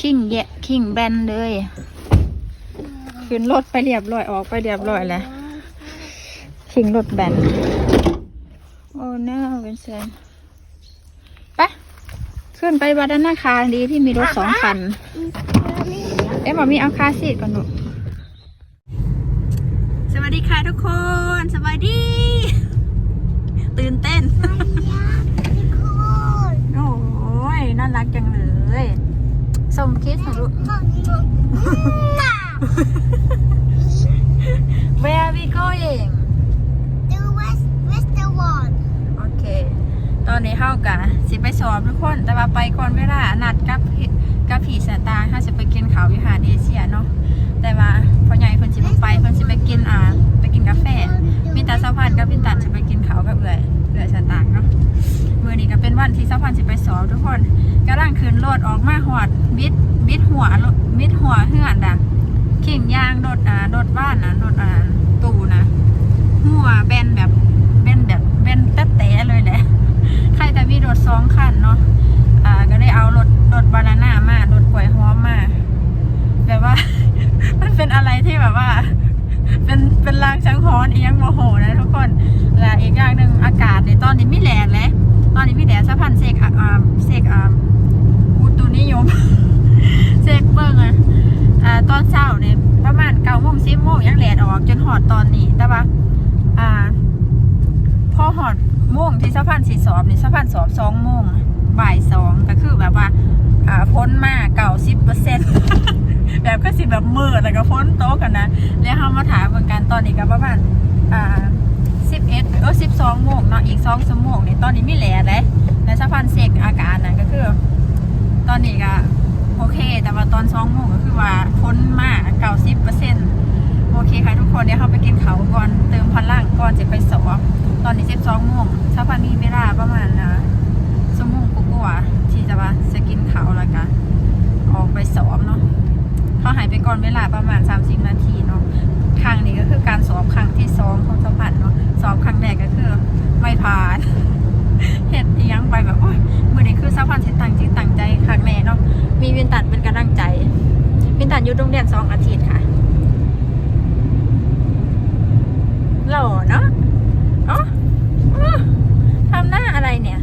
คิงแยะคิงแบนเลยขึ้นรถไปเรียบร้อยออกไปเรียบร้อยแล้วคิงรถแบนโอ้น่าเป็นแซนไปขึ้นไปวัดด้านหน้าคาดีที่มีรถสองคัน เอ๊ะหมอมีเอาคาร์ซีทก่อนหนูสวัสดีค่ะทุกคนสวัสดี ตื่นเต้นโอ้ยน่ารักจังเลย ส่งคิสหน่อยลูก Where are we going โอเค ตอนนี้เข้ากะสิไปสอบทุกคน แต่ว่าไปก่อนเวลานัดกับพี่กับผีสตาร์ถ้าจะไปกินเขาวอยู่หาดเอเชียเนาะ แต่ว่าพ่อใหญ่เพิ่นสิบ่ไปเพิ่นสิไปกินอ่าไปกินกาแฟ มีแต่สะพานกับพินตันสิไปกินเขาวกับเอื่อยเอื่อยสตางค์เนาะมื่ อนี้ก็เป็นวันที่สะพานสิไปสอบทุกคนกำลังขึ้นรถออกมาหอดบิดบิดหัวบิดหัวเฮือนด่ะขิงยางรถอ่ารถบ้านนะรถอ่าตู้นะหัวแบนแบบแบนแบบแบนแต๊ะแตะเลยแหละใครแต่มีรถสองคันเนาะอ่าก็ได้เอารถรถบานาน่ามารถกล้วยหอมมาแบบว่า มันเป็นอะไรที่แบบว่า เป็นเป็นรางชังหอนเอียงโมโหนะทุกคนและอีกอย่างหนึ่งอากาศในตอนนี้ไม่แหลดเลย ตอนนี้ไม่แหลดสะพันเสกอะอ่าเสกอ่าอุตุนิยมเสกเบิ้งอะอ่าตอนเช้าเนี่ยประมาณเก้าโมงสิบโมงยังแหลดออกจนหอดตอนนี้แต่ว่าอ่าพอหอดโมงที่สะพานสีสอบนี่สะพานสอบสองโมงบ่ายสองก็คือแบบว่าอ่าพ้นมาเก้าสิบเปอร์เซ็นต์แบบก็สิแบบมืดแล้วก็พ้นโต๊ะกันนะแล้วเขามาถามเหมือนกันตอนนี้ก็ประมาณอ่า เอ็ดเอสิบสองโมงเนาะอีกสองชั่วโมงนี่ตอนนี้ไม่แหล่เลยแล้วสะพานเสกอาการนะก็คือ ตอนนี้ก็โอเค แต่ว่าตอนสองโมงก็คือว่าพ้นมากเก้าสิบเปอร์เซ็นต์โอเคค่ะทุกคนเดี๋ยวเขาไปกินเขาวก่อนเติมพลังก่อนจะไปสอบตอนนี้สิบสองโมงสะพานมีเวลาประมาณนะชั่วโมงกว่าที่จะว่าจะกินเขาวแล้วกันออกไปสอบเนาะเขาหายไปก่อนเวลาประมาณ30นาทีเนาะ ครั้งนี้ก็คือการสอบครั้งที่สองของสัมผัสเนาะสอบครั้งแรกก็คือไม่ผ่านเห็ดอีหยังไปแบบโอ้ยมือนี้คือสัมผัสสิตั้งจิตตั้งใจครั้งแรกเนาะมีวินตัดเป็นกำลังใจ วินตัดอยู่โรงเรียนสองอาทิตย์ค่ะหล่อเนาะอ๋ออ๋อทำหน้าอะไรเนี่ย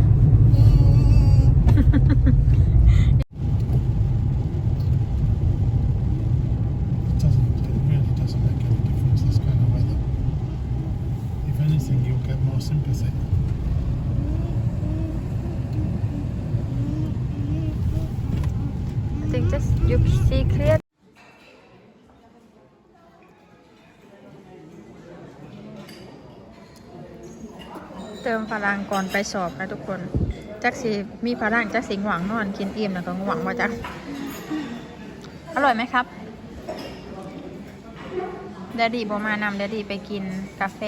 you see clear เติมพลังก่อนไปสอบนะทุกคน จักสีมีพลังจักสีหวังนอนกินอิ่มแล้วก็หวังว่าจะอร่อยไหมครับแดดดี้บอมานำแดดดี้ไปกินกาแฟ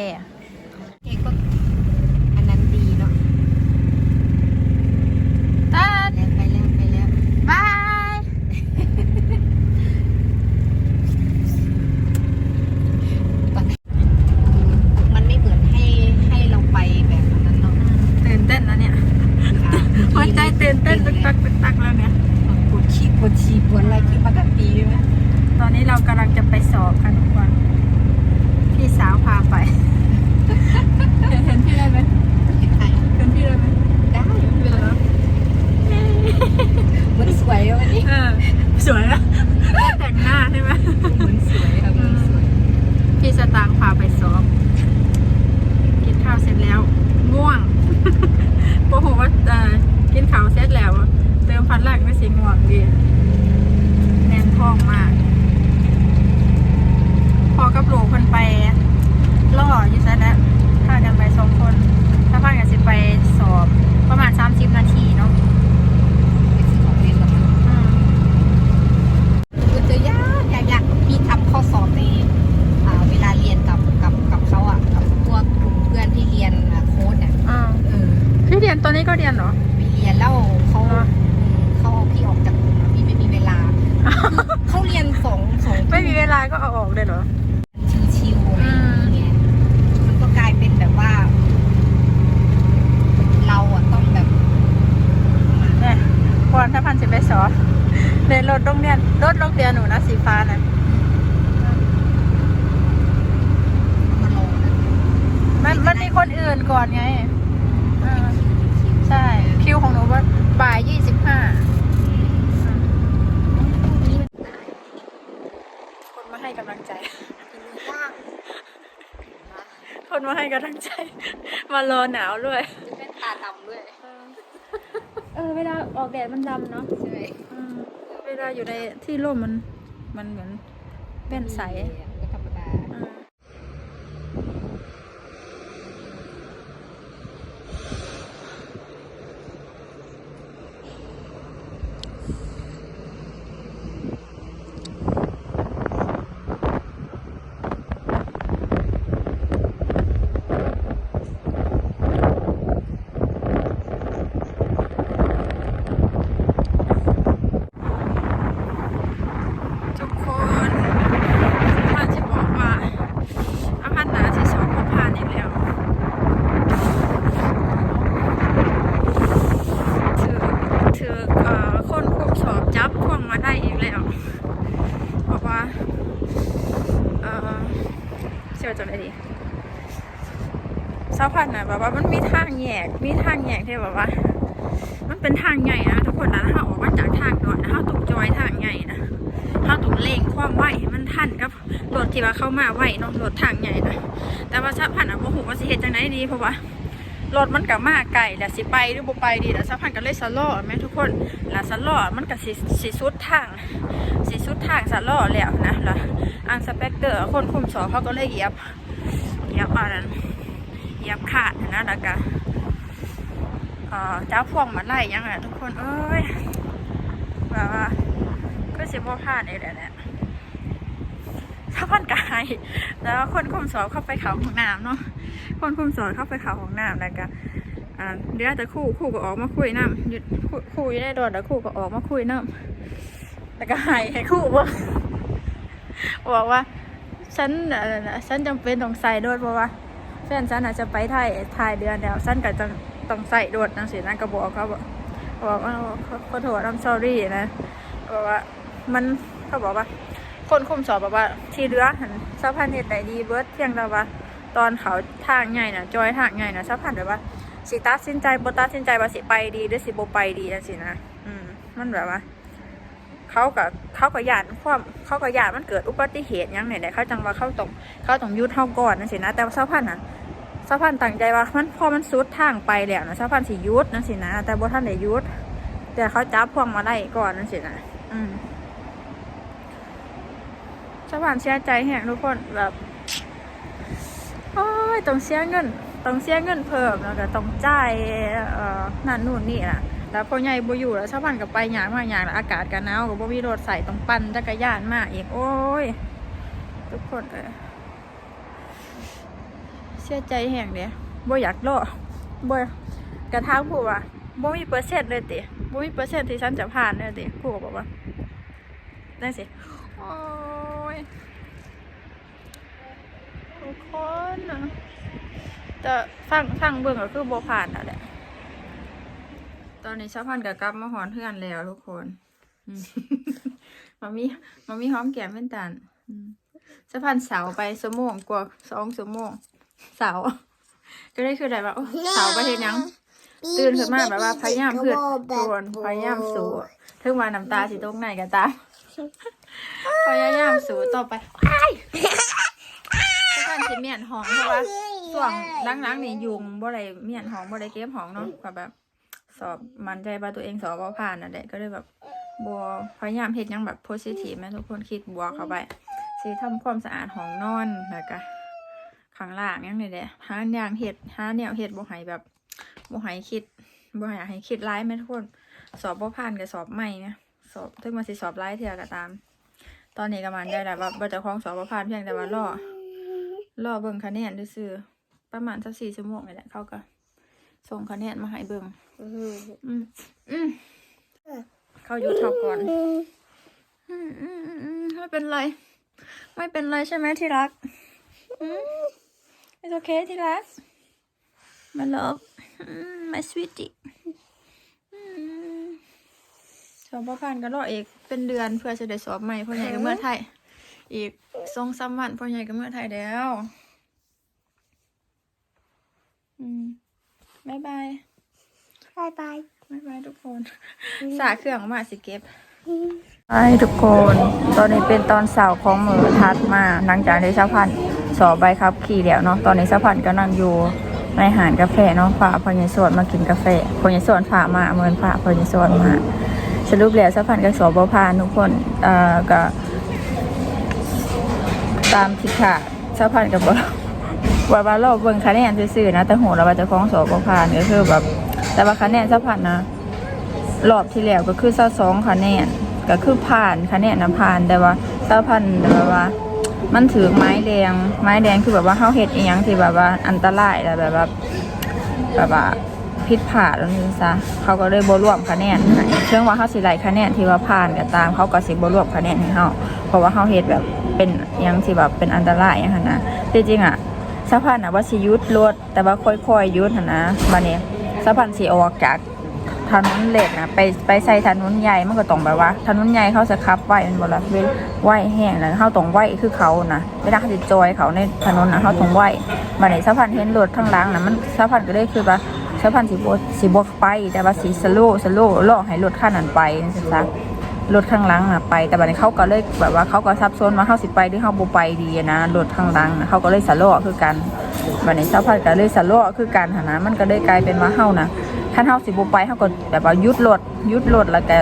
คนอื่นก่อนไงเออใช่ คิวของหนูว่าบ่ายยี่สิบห้าคนมาให้กำลังใจ คนมาให้กำลังใจ มารอหนาวด้วย จะเป็นตาดำด้วย เออ เวลาออกแดดมันดำเนาะใช่ไหมอืมเวลาอยู่ในที่ร่มมันมันเหมือนเป็นใส ก็ธรรมดา อืมทุกคนถ้าจะบอกว่าอาพันหนาที่สองก็ผ่านอีกแล้ว ถือถือเอ่อคนคุมสอบจับพวง มาได้อีกแล้วบอกว่าเอ่อเชื่อจนได้ดีสาพันนะแบบว่ามันมีทางแยก มีทางแยกที่แบบว่า มันเป็นทางใหญ่นะทุกคนนะถ้าออกมาจากทางด่วนนะถ้าตกจอยทางใหญ่นะถ้าตกเล่งความไหวให้มันทันกับรถที่ว่าเข้ามาไหวเนาะรถทางใหญ่นะแต่ว่าสาพันอะโมโหว่าสิเหตุจังไหนดีเพราะว่า รถมันกับมาไก่แหละสิไปหรือบ่ไปดีแล้วสักพันก็เลยสะล้อแม่ทุกคนแล้วสะล้อมันก็สิสิสุดทางสิสุดทางสะล้อแล้วนะแล้วอันสเปกเตอร์คนคุมสอบเขาก็เลยเหยียบเหยียบอันนั้นเหยียบขาดนะแล้วก็เอ่อจ้าพวงมาไล่ยังไงทุกคนเอ้ยแบบว่าก็สิบ่พลาดเลยแหละเนี่ยถ้าพันกายแล้วคนคุมสอบเข้าไปเขาห้องน้ำเนาะ คนคุมสอนเข้าไปเขาวของน้ำแล้วก็อ่าเดี๋ยวแต่ครู่ครู่ก็ออกมาคุยน้ำหยุดครู่ครู่อยู่ได้โดนแล้วคู่ก็ออกมาคุยน้ำแล้วก็ให้ให้คู่บอกบอกว่าฉันอ่อฉันจำเป็นต้องใส่โดดเพราะว่าแฟนฉันอาจจะไปถ่ายถ่ายเดือนแล้วฉันก็จะต้องใส่โดดนั่นสินั่นก็บอกเขาบอกบอกว่าขอโทษ I'm sorry นะบอกว่ามันเขาบอกว่าคนคุมสอบบอกว่า ที่เรือหันสะพานเหตุใดดีเบิร์ดเพียงแต่ว่า ตอนเขาทางใหญ่นะจอยทางใหญ่น่ะสะพานแบบว่าสิตัดสินใจบ่ตัดสินใจว่าสิไปดีหรือสิบ่ไปดีจังซี่นะอืมมันแบบว่า เขากับเขากับยานความเขากับยานมันเกิดอุบัติเหตุยังเนี่ยเขาจังว่าเขาต้องเขาต้องยุดเฮาก่อนจังซี่นะ แต่ว่าสะพานน่ะสะพานตั้งใจว่ามันพอมันสุดทางไปแล้วนะสะพานสิยุดจังซี่นะ แต่บ่ทันได้ยุดแต่เขาจับพวงมาไล่ก่อนจังซี่นะอืมสะพานเสียใจแฮงทุกคนแบบ ต้องเสียเงินต้องเสียเงินเพิ่มแล้วก็ต้องจ่ายนั่นนู่นนี่น่ะแล้วพอใหญ่บ่อยู่แล้วชาวบ้านก็ไปหยางมาหยางแล้วอากาศก็หนาวก็บ่มีรถใส่ต้องปั่นจักรยานมาอีกโอ้ย ทุกคนเอยเสียใจแห้งเด้บ่อยากรอบ่กระทั่งผู้ว่าบ่มีเปอร์เซ็นต์เลยติบ่มีเปอร์เซ็นต์ที่ฉันจะผ่านเลยติผู้ก็บอกว่าได้สิโอ้ย ทุกคนนะแต่ฟังฟังเบิ่งก็คือโบผ่านอะแหละตอนนี้ชาวพันธุ์กับกลับมาหอนเพื่อนแล้วทุกคนอืมมามีมามีหอมแก้มเป็นตันอืมชาวพันธุ์เสาไปสมงกว่าสองสมงเสาก็ได้คือได้ว่าโอ้เสาไปเห็นยังตื่นขึ้นมาแบบว่าพยายามเพื่อนทวนพยายามสู้ถึงว่าน้ำตาสิตรงไหนก็ตามพยายามสู้ต่อไปอ้าย ทุกคนสิเมี ยนห้องเพราะว่าช่วงหลังๆนี่ยุงบ่ได้เมียนห้องบ่ได้เก็บห้องเนาะก็แบบ สอบมั่นใจว่าตัวเองสอบบ่ผ่านนั่นแหละก็เลยแบบบ่พยายามเฮ็ดหยังแบบโพสิทีฟแม่ทุกคนคิดบวกเข้าไปสิทำความสะอาดห้องนอนแล้วก็ข้างล่างยังนี่แหละหาอย่างเฮ็ดหาแนวเฮ็ดบ่ให้แบบบ่ให้คิดบ่ให้ให้คิดร้ายแม่ทุกคน สอบบ่ผ่านก็สอบใหม่เนี่ยสอบถึงมาสิสอบร้ายเท่าก็ตาม ตอนนี้ก็มันได้แล้วว่าบ่จะคล้องสอบบ่ผ่านเพียงแต่ว่ารอ รอเบิ่งคะแนนซื่อๆประมาณสักสี่ชั่วโมงนี่แหละเขาก็ส่งคะแนนมาให้เบิ่งอืมอืมเขาหยุดเท่าก่อนอืมอืมอืมอืมไม่เป็นไร ไม่เป็นไรใช่ไหมที่รักอืม it's okay ที่รัก my love อืม my sweetie อืมสอบบ่ผ่านก็รออีกเป็นเดือนเพื่อจะได้สอบใหม่พ่อใหญ่ก็เมื่อไทย อีกสองสามวันพ่อใหญ่ก็เมื่อไทยแล้วอืมบ๊ายบายบายบายบ๊ายบายทุกคน สาเครื่องมาสิเก็บไอ้ทุกคน ตอนนี้เป็นตอนเสาร์ของมือทัดมาหลังจากที่สะพันธ์สอบใบขับขี่แล้วเนาะ ตอนนี้สะพันธ์ก็นั่งอยู่ในหานกาแฟเนาะฝ่าพอใหญสวนมากินกาแฟพอใหญสวนฝ่ามาเมินฝ่าพอใหญสวนมา สรุปแล้วสะพันธ์ก็สอบบพานทุกคน เอ่อก็ ตามที่ค่ะสะพันธ์กับว่าว่าเราเบิ่งคะแนนซื่อๆนะ แต่โหเราว่าจะฟ้องสอบบพานก็คือแบบแต่ว่าคะแนนสะพันธ์นะรอบที่แล้วก็คือเศร้าสองคะแนนก็คือผ่านคะแนนนะผ่านแต่ว่าเศร้าพันแบบว่า มันถือไม้แดง ไม้แดงคือแบบว่าเฮาเฮ็ดอีหยังที่แบบว่าอันตรายแล้วแบบว่าแบบว่าผิดพลาดแล้วนี่ซะเขาก็เลยบรวมคะแนนเชื่อว่าเฮาสิไหลคะแนนที่ว่าผ่านก็ตามเขาก็สิบรวมคะแนนให้เฮาเพราะว่าเฮาเฮ็ดแบบ เป็นยังที่แบบเป็นอันตรายอย่างนั้นนะจริงๆอะสะพานน่ะว่าสิยุดรถแต่ว่าค่อยๆยุดนะบัดนี้สะพานสิออกจากถนนเล็กนะไปไปใส่ถนนใหญ่มันก็ต้องแบบว่าถนนใหญ่เขาจะขับไหวมันบละเวลไหวแห้งแล้วเขาต้องไหวคือเขานะเวลาเขาจะจอยเขาในถนนนะเขาต้องไหวบัดนี้สะพานเห็นรถข้างล่างนะมันสะพานก็เลยคือว่าสะพานสีบสีบกไปแต่ว่าสีสโลสโลล่อให้รถข้านั้นไปนั่นสิซะ รถข้างหล่างนะไป แต่บัดนี้เขาก็เลยแบบว่าเขาก็ซับซ้อนมาเขาสิไปหรือเขาบ่ไปดีนะรถข้างหล่างนะเขาก็เลยสโลคือกันบัดนี้สะพานก็เลยสโลคือกันนะมันก็เลยกลายเป็นว่าเฮานะถ้าเฮาสิบ่ไปเฮาก็แบบว่ายุดรถยุดรถแล้วก็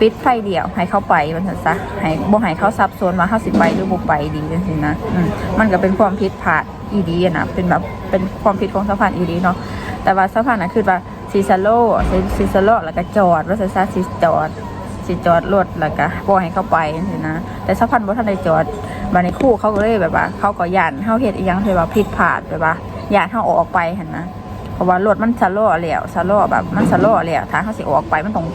ปิดไฟเดียวให้เขาไปมันซั่นซะให้บ่ให้เขาซับซ้อนว่าเฮาสิไปหรือบ่ไปดีจังซี่นะมันก็เป็นความผิดพลาดอีดีนะเป็นแบบเป็นความผิดของสะพานอีดีเนาะแต่ว่าสะพานนะคือว่าสิสโลสิสิสโลแล้วก็จอดว่าซั่นซะสิจอด สิจอดรถแล้วก็บ่ให้เขาไปจังซี่นะแต่สะพานบ่ทันได้จอดบัดนี้คู่เขาก็เลยแบบว่า เขาก็ย่านเฮาเฮ็ดอีหยังที่ว่าผิดพลาดแบบว่าย่านเฮาออกไปหั่นนะเพราะว่ารถมันสะโล่แล้วสะโล่แบบมันสะโล่แล้วทางเขาสิออกไปมันต้อง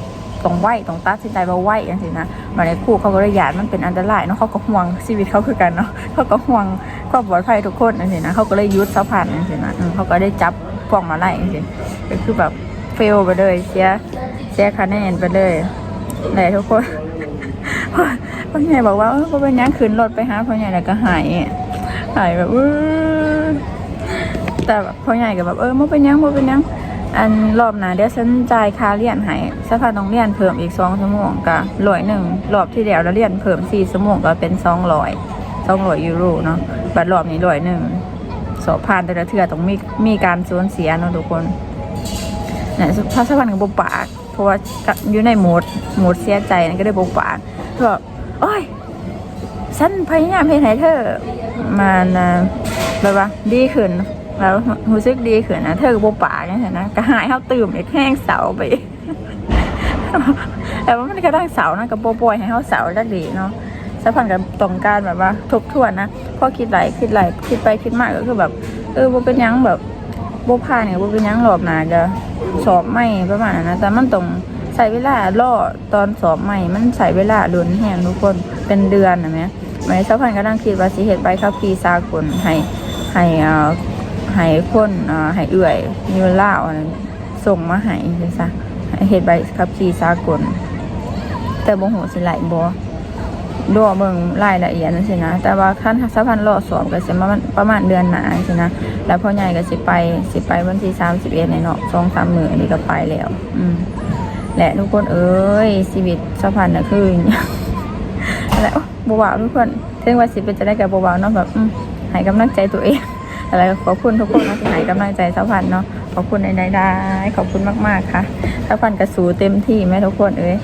ต้องไหวต้องตัดสินใจว่าไหวอย่างสินะมาในคู่เขาก็เลยหยาดมันเป็นอันตรายเนาะเขาก็ห่วงชีวิตเขาคือกันเนาะเขาก็ห่วงความปลอดภัยทุกคนอย่างสินะเขาก็เลยยุดสะพานอย่างสินะเขาก็ได้จับพวกมาไล่อย่างสิก็คือแบบเฟลไปเลยเสียเสียคะแนนไปเลย เลยทุกคนพ่อใหญ่บอกว่าเออพ่อเป็นยังขึ้นรถไปหาพ่อใหญ่แล้วก็หายหายแบบเออแต่แบบพ่อใหญ่ก็แบบเออมันเป็นยังมันเป็นยังอันรอบหน้าเดี๋ยวฉันจ่ายค่าเรียนให้สภาต้องเรียนเพิ่มอีกสองชั่วโมงก็ร้อยหนึ่งรอบที่แล้วเราเรียนเพิ่มสี่ชั่วโมงก็เป็นสองร้อยสองร้อยยูโรเนาะบัดรอบนี้ร้อยหนึ่งสอบผ่านแต่ละเทือต้องมีมีการสูญเสียเนาะทุกคนเนี่ยพระสวรรค์กับบปาก ราะว่าอยู่ในโหมดโหมดเสียใจนั่นก็ได้บอกปากก็โอ้ยฉันพยายามเฮ็ดให้เธอมันน่ะแบบว่าดีขึ้นแล้วรู้สึกดีขึ้นนะเธอก็บ่ปากจังซี่นะก็หายเฮาตื่มอีกแห้งเสาไปแต่ว่ามันก็ตั้งเสานะก็บ่ปล่อยให้เฮาเสาจักดีเนาะสักพันก็ต้องการแบบว่าทบทวนนะพอคิดหลายคิดหลายคิดไปคิดมาก็คือแบบเออบ่เป็นยังแบบบ่ผ่านเนี่ยบ่เป็นยังรอบนาจะ สอบใหม่ประมาณนั้นนะแต่มันต้องใช้เวลารอตอนสอบใหม่มันใช้เวลาลุ้นแฮงทุกคนเป็นเดือนนะแม่หมายสักพันก็ตั้งคิดว่าสิเฮ็ดใบขับขี่สากลให้ให้เอ่อให้คนเอ่อให้เอื้อยนิวลาวอันนั้นส่งมาให้จังซะให้เฮ็ดใบขับขี่สากลแต่บ่ฮู้สิไหลบ่ ดอเบิ่งรายละเอียดนั่นสินะ แต่ว่าคันสะพันรอสอบก็สิประมาณประมาณเดือนหนาสินะ แล้วพ่อใหญ่ก็สิไปสิไปวันที่31ในเนาะ2-3มื้อนี่ก็ไปแล้ว อืมและทุกคนเอ้ยชีวิตสะพันน่ะคืออย่างเงี้ยอะไรโบ่าวทุกคนถึงว่าสิเป็นจะได้กับบ่าวเนาะแบบอืมให้กำลังใจตัวเองอะไรขอบคุณทุกคนนะที่ให้กำลังใจสะพันเนาะขอบคุณในใดๆขอบคุณมากๆค่ะสะพันกระสูเต็มที่แม่ทุกคนเอ้ย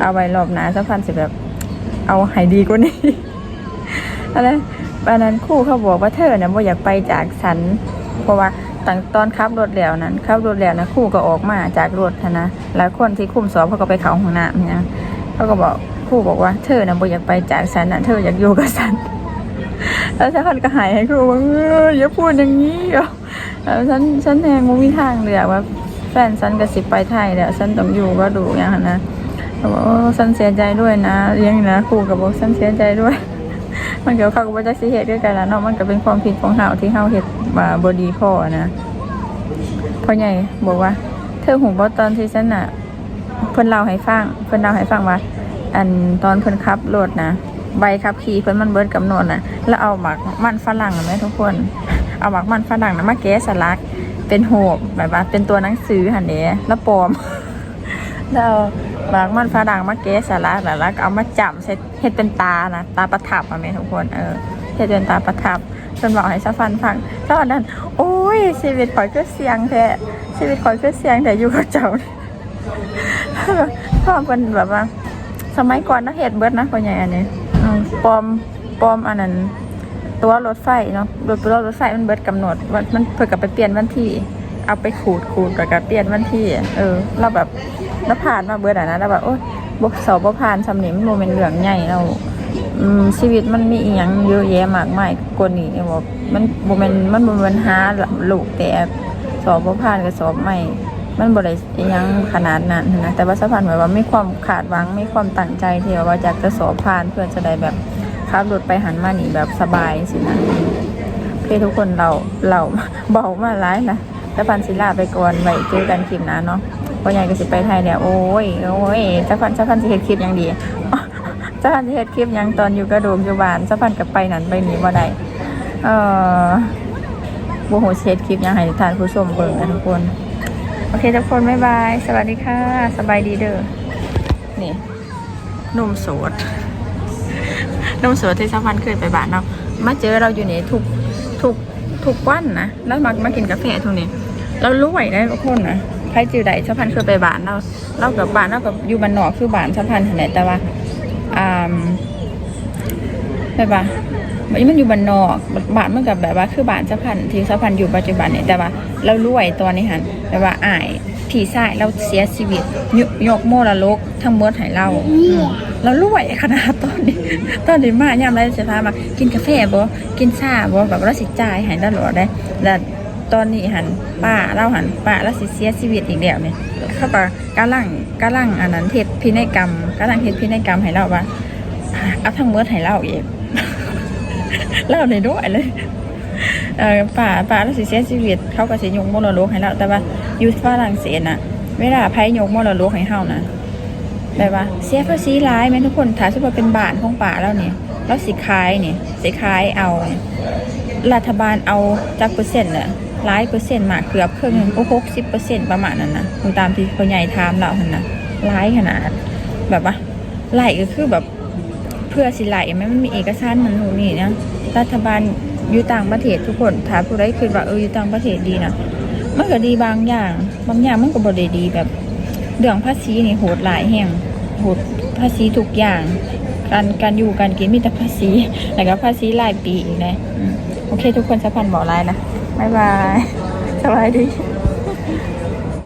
เอาไว้รอบหนาสะพันสิแบบ เอาให้ดีกว่านี้อะไรวันนั้นคู่เขาบอกว่าเธอเนี่ยบ่อยากไปจากฉัน เพราะว่าตั้งตอนขับรถแล้วนั้นขับรถแล้วนะคู่ก็ออกมาจากรถนะแล้วคนที่คุมสอบเขาก็ไปเขาห้องน้ำเนี่ยเขาก็บอกคู่บอกว่าเธอเนี่ยบ่อยากไปจากฉันนะเธออยากอยู่กับฉันแล้วฉันก็หายให้ครูว่าเอออย่าพูดอย่างนี้อะแล้วฉันฉันแทงมุมีทางเลยว่าแฟนฉันก็สิไปไทยแล้วฉันต้องอยู่ก็ดูอย่างนั้นนะ บอกโอ้ฉันเสียใจด้วยนะเลี้ยงนะครูกับบอกฉันเสียใจด้วย มันเกี่ยวกับว่าจะสิเหตุด้วยกันแล้วเนาะมันก็เป็นความผิดของเฮาที่เฮาเฮ็ดมาบดีพ่อนะพ่อใหญ่บอกว่า เธอหูบ่ตอนที่ฉันน่ะเพิ่นเล่าให้ฟังเพิ่นเล่าให้ฟังว่า อันตอนเพิ่นขับรถนะใบขับขี่เพิ่นมันเบิดกำหนดนะแล้วเอาหมักมันฝรั่งนะแม่ทุกคน เอาหมักมันฝรั่งนะมาแกะสลักเป็นโหบแบบว่าเป็นตัวหนังสือหันเด้แล้วปลอมแล้ว เอาหมักมันฝรั่งมาแกสลักแล้วแล้วก็เอามาจับเสร็จเฮ็ดเป็นตานะตาประทับอะแม่ทุกคนเออเฮ็ดเป็นตาประทับเพิ่นบอกให้ซะฟันฟังซะวันนั้นโอ้ยชีวิตข่อยก็เสียงแท้ชีวิตข่อยก็เสียงแต่อยู่กับเจ้าพ่อเป็นแบบว่า สมัยก่อนนะเหตุเบิดนะคนใหญ่อันนี้ปลอมปลอมอันนั้นตัวรถไฟเนาะรถตัวรถไฟมันเบิดกำหนดมันเพื่อกับไปเปลี่ยนวันที่ เอาไปขูดขูดแล้วก็เปลี่ยนวันที่ เออ เราแบบ เราผ่านมาเบิดอะนะแล้วแบบโอ๊ยบกสอบผ่านสำเนียงมันโมเป็นเหลืองใหญ่เราชีวิตมันมีอีหยังเยอะแยะมากมายกว่านี้เนี่ยบอกมันโมเมนต์มันโมเมนต์หาลูกแต่สอบบ่ผ่านกับสอบใหม่ มันบ่ได้อิหยังขนาดนั้นนะแต่ว่าสะพานหมายว่าไมีความขาดหวังไมีความตั้งใจที่ว่าอยากจะสอบผ่านเพื่อจะได้แบบขับรถไปหันมาหนีแบบสบายสินะโอเคทุกคนเราเราเบามาหลายนะสะพานศิลาไปก่อนไว้เจอกันคลิปหนะเนาะ พ่อใหญ่ก็สิไปไทยเนี่ยโอ้ยโอ้ยสะพานสะพานสิเฮ็ดคลิปยังดีสะพานสิเฮ็ดคลิปยังตอนอยู่กระโดงอยู่บ้านสะพานกับไปนั่นไปนี่บ่ได้เอ่อบ่ฮู้สิเฮ็ดคลิปยังให้ท่านผู้ชมเบิ่งนะทุกคน โอเคทุกคนบ๊ายบาย สวัสดีค่ะ สบายดีเด้อนี่นุ่มโสดนุ่มโสดที่สะพันเคยไปบ้านเนาะมาเจอเราอยู่นี่ทุกทุกทุกวันนะแล้วมามากินกาแฟทุกนี้เรารู้ไหวได้ทุกคนนะ ใครจือใดสะพันเคยไปบ้านเราเรากับบ้านเรากับอยู่บ้านนอกคือบ้านสะพันไหนแต่ว่าอ่าไปปะมันมันอยู่บ้านนอกบ้านมันกับแบบว่าคือบ้านสะพันที่สะพันอยู่ปัจจุบันเนี่ยแต่ว่าเรารวยตอนนี้หันแต่ว่าอายผีสายเราเสียชีวิตยกยกโมระลกทั้งหมดให้เราอืมเรารวยขนาดตอนนี้ ตอนนี้มายามไรจะพามา กินกาแฟบ่กินชาบ่แบบเราสิจ่ายให้ตลอดได้แล้ว ตอนนี้หันป้าเราหันป้าเราสิเสียชีวิตอีกแล้วเนี่ยเขาก็กำลังกำลังอันนั้นเฮ็ดพินัยกรรมกำลังเฮ็ดพินัยกรรมให้เราว่าเอาทั้งหมดให้เราอีกเล่าในด้วยเลยเออป่าป่าเราสิเสียชีวิตเขาก็สิยกมรดกให้เราแต่ว่าอยู่ฝรั่งเศสน่ะเวลาไผยกมรดกให้เฮานะแบบว่าเสียภาษีหลายแม่นทุกคนถ้าสมมุติเป็นบานของป่าแล้วเนี่ยเราสิขายเนี่ยสิขายเอา รัฐบาลเอาจักเปอร์เซ็นต์น่ะ หลายเปอร์เซ็นต์มากเกือบครึ่งหนึงโอ้หกสิบเปอร์เซ็นต์ประมาณนั้นนะตามที่เขาใหญ่ถามเราหั่นนะหลายขนาดแบบว่าไหลก็คือแบบเพื่อสิไหลไหมมันมีเอกสารมันหนูนี่นะรัฐบาลอยู่ต่างประเทศทุกคนถ้าผู้ใดคิดว่าเอออยู่ต่างประเทศดีนะมันก็ดีบางอย่างบางอย่างมันก็บ่ได้ดีแบบเรื่องภาษีนี่โหดหลายแห่งโหดภาษีทุกอย่างการการอยู่การกินมีแต่ภาษีแล้วก็ภาษีรายปีอีกนะโอเค ทุกคนสะพันบอกไลน์นะ บ๊ายบาย สบายดี